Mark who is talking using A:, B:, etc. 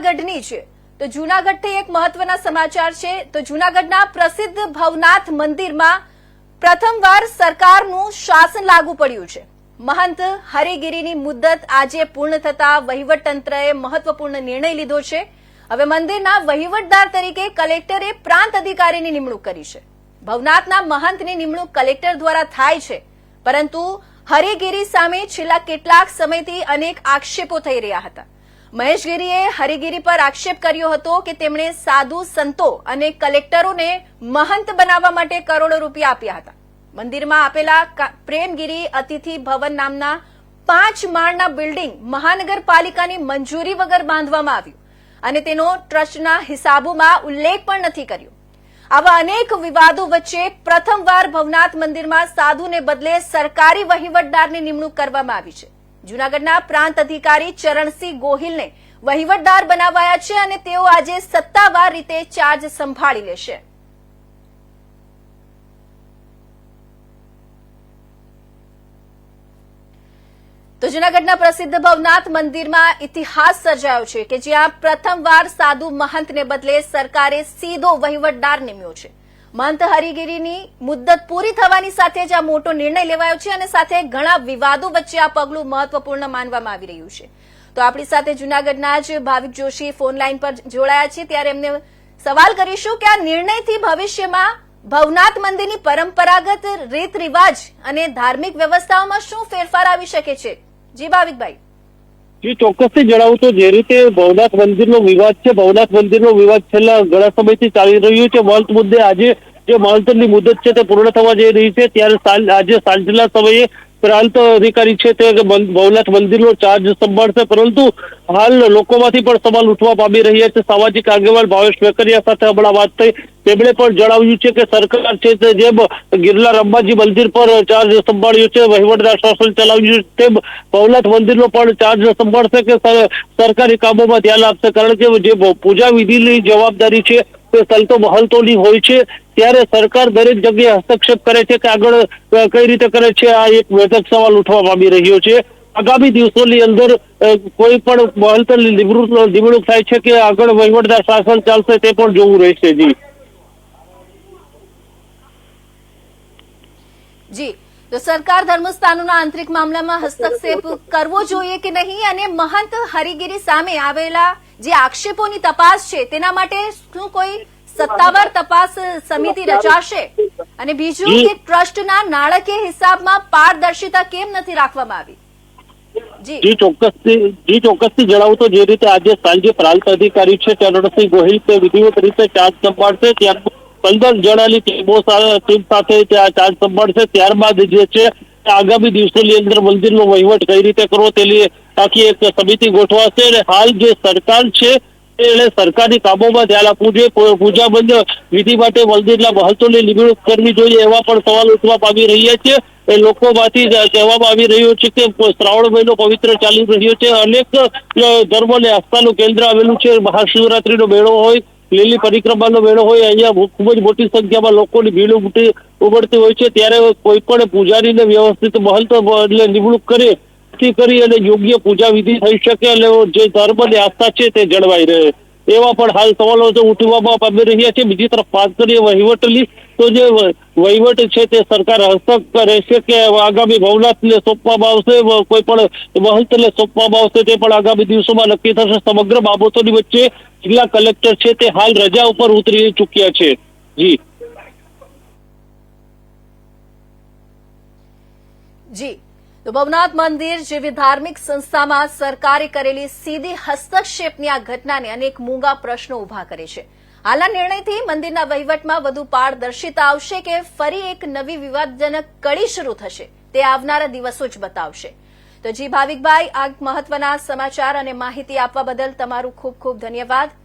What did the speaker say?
A: જૂનાગઢની છે. તો જૂનાગઢથી એક મહત્વના સમાચાર છે. તો જૂનાગઢના પ્રસિદ્ધ ભવનાથ મંદિરમાં પ્રથમવાર સરકારનું શાસન લાગુ પડ્યું છે. મહંત હરિગીરીની મુદ્દત આજે પૂર્ણ થતા વહીવટતંત્રએ મહત્વપૂર્ણ નિર્ણય લીધો છે. હવે મંદિરના વહીવટદાર તરીકે કલેક્ટરે પ્રાંત અધિકારીની નિમણૂક કરી છે. ભવનાથના મહંતની નિમણૂક કલેક્ટર દ્વારા થાય છે. પરંતુ હરિગીરી સામે છેલ્લા કેટલાક સમયથી અનેક આક્ષેપો થઈ રહ્યા હતા. મહેશગીરીએ હરિગીરી પર આક્ષેપ કર્યો હતો કે તેમણે સાધુ સંતો અને કલેક્ટરોને મહંત બનાવવા માટે કરોડો રૂપિયા આપ્યા હતા. મંદિરમાં આપેલા પ્રેમગીરી અતિથિ ભવન નામના પાંચ માળના બિલ્ડિંગ મહાનગરપાલિકાની મંજૂરી વગર બાંધવામાં આવ્યું અને તેનો ટ્રસ્ટના હિસાબોમાં ઉલ્લેખ પણ નથી કર્યો. આવા અનેક વિવાદો વચ્ચે પ્રથમવાર ભવનાથ મંદિરમાં સાધુને બદલે સરકારી વહીવટદારની નિમણૂક કરવામાં આવી છે. જૂનાગઢના પ્રાંત અધિકારી ચરણસિંહ ગોહિલને વહીવટદાર બનાવાયા છે અને તેઓ આજે સત્તાવાર રીતે ચાર્જ સંભાળી લેશે. તો જૂનાગઢના પ્રસિદ્ધ ભવનાથ મંદિરમાં ઇતિહાસ સર્જાયો છે કે જ્યાં પ્રથમવાર સાધુ મહંતને બદલે સરકારે સીધો વહીવટદાર નિમ્યો છે. મહંત હરિગીરીની મુદ્દત પૂરી થવાની સાથે જ આ મોટો નિર્ણય લેવાયો છે અને સાથે ઘણા વિવાદો વચ્ચે આ પગલું મહત્વપૂર્ણ માનવામાં આવી રહ્યું છે. તો આપણી સાથે જૂનાગઢના જ ભાવિક જોશી ફોન લાઈન પર જોડાયા છે. ત્યારે એમને સવાલ કરીશું કે આ નિર્ણયથી ભવિષ્યમાં ભવનાથ મંદિરની પરંપરાગત રીત રિવાજ અને ધાર્મિક વ્યવસ્થાઓમાં શું ફેરફાર આવી શકે છે? જી ભાવિકભાઈ.
B: જી, ચોક્કસથી જણાવું તો જે રીતે ભવનાથ મંદિરનો વિવાદ છે, ભવનાથ મંદિરનો વિવાદ છેલ્લા ઘણા સમયથી ચાલી રહ્યો છે. મહંત મુદ્દે આજે જે મહંતની મુદત છે તે પૂર્ણ થવા જઈ રહી છે. ત્યારે આજે સાંજના સમયે પ્રાંત અધિકારી છે તે ભવનાથ મંદિરનો ચાર્જ સંભાળશે, પરંતુ હાલ લોકોમાંથી પણ સવાલ ઉઠવા પામી રહ્યા છે. સામાજિક આગેવાન ભાવેશ વેકરિયા સાથે હમણાં વાત થઈ. તેમણે પણ જણાવ્યું છે કે સરકાર છે તે જેમ ગિરનાર અંબાજી મંદિર પર ચાર્જ સંભાળ્યો છે, વહીવટદાર શાસન ચલાવ્યું છે, તેમ ભવનાથ મંદિરનો પણ ચાર્જ સંભાળશે કે સરકારી કામોમાં ધ્યાન આપશે. કારણ કે જે પૂજા વિધિની જવાબદારી છે તે સંતો મહંતોની હોય છે. ત્યારે સરકાર દરેક જગ્યાએ હસ્તક્ષેપ કરે છે કે આગળ કઈ રીતે કરે છે? આ એક વેધક સવાલ ઉઠવા પામી રહ્યો છે. આગામી દિવસોની અંદર કોઈ પણ નિવૃત્ત, નિમણૂક થાય છે કે આગળ વહીવટદાર શાસન ચાલશે તે પણ જોવું રહેશે, જી.
A: જી. તો સરકાર ધર્મસ્થાનોના આંતરિક મામલામાં હસ્તક્ષેપ કરવો જોઈએ કે નહીં? અને મહંત હરિગીરી સામે આવેલા જે આક્ષેપોની તપાસ છે, તેના માટે શું કોઈ સત્તાવાર તપાસ સમિતિ રચાશે. અને બીજું કે ટ્રસ્ટના નાણાકીય હિસાબમાં પારદર્શિતા કેમ નથી રાખવામાં આવી? જી.
B: જી ચોક્કસથી જી ચોક્કસથી જણાવું તો જે રીતે આજે સાંજે પ્રાંત અધિકારી છે ચરણસિંહ ગોહિલ તે વિધિવત રીતે ચાર્જ સંભાળશે ત્યાર પંદર જણાની ટીમો ટીમ સાથે ત્યાં ચાર્જ સંભાળશે ત્યારબાદ જે છે આગામી દિવસોની અંદર મંદિરનો વહીવટ કઈ રીતે કરવો તેની આખી એક સમિતિ ગોઠવાશે. અને હાલ જે સરકાર છે એને સરકારની કામોમાં ધ્યાન આપવું જોઈએ. પૂ- પૂજાબંધ વિધિ માટે મંદિરના મહત્વની નિમણૂક કરવી જોઈએ એવા પણ સવાલ ઉઠવા પામી રહ્યા છે. એ લોકોમાંથી કહેવામાં આવી રહ્યું છે કે શ્રાવણ મહિનો પવિત્ર ચાલી રહ્યો છે. અનેક ધર્મ અને આસ્થાનું કેન્દ્ર આવેલું છે. મહાશિવરાત્રીનો મેળો હોય, લીલી પરિક્રમાનો મેળો હોય, અહીંયા ખૂબ જ મોટી સંખ્યામાં લોકોની ભીડ ઉમટી ઉમડતી હોય છે. ત્યારે કોઈ પણ પૂજારીને વ્યવસ્થિત મહંત એટલે નિમણૂક કરે થી કરી અને યોગ્ય પૂજા વિધિ થઈ શકે અને જે ધર્મ અને આસ્થા છે તે જળવાઈ રહે. એવા પણ હાલ સવાલો તો ઉઠવામાં પામી રહ્યા છે. બીજી તરફ વાત કરીએ વહીવટની તો જે વહીવટ છે તે સરકાર હસ્તક રહેશે કે આગામી ભવનાથને સોંપવામાં આવશે કોઈ પણ મહંતને સોંપવામાં આવશે તે પણ આગામી દિવસોમાં નક્કી થશે. સમગ્ર બાબતોની વચ્ચે જિલ્લા કલેક્ટર છે તે હાલ રજા ઉપર ઉતરી ચૂક્યા છે. જી.
A: જી. તો ભવનાથ મંદિર જેવી ધાર્મિક સંસ્થામાં સરકારે કરેલી સીધી હસ્તક્ષેપની આ ઘટનાને અનેક મૂંગા પ્રશ્નો ઊભા કરે છે. હાલના નિર્ણયથી મંદિરના વહીવટમાં વધુ પારદર્શિતા આવશે કે ફરી એક નવી વિવાદજનક કડી શરૂ થશે, તે આવનારા દિવસો જ બતાવશે. તો જી ભાવિકભાઈ, આ મહત્વના સમાચાર અને માહિતી આપવા બદલ તમારું ખૂબ ખૂબ ધન્યવાદ.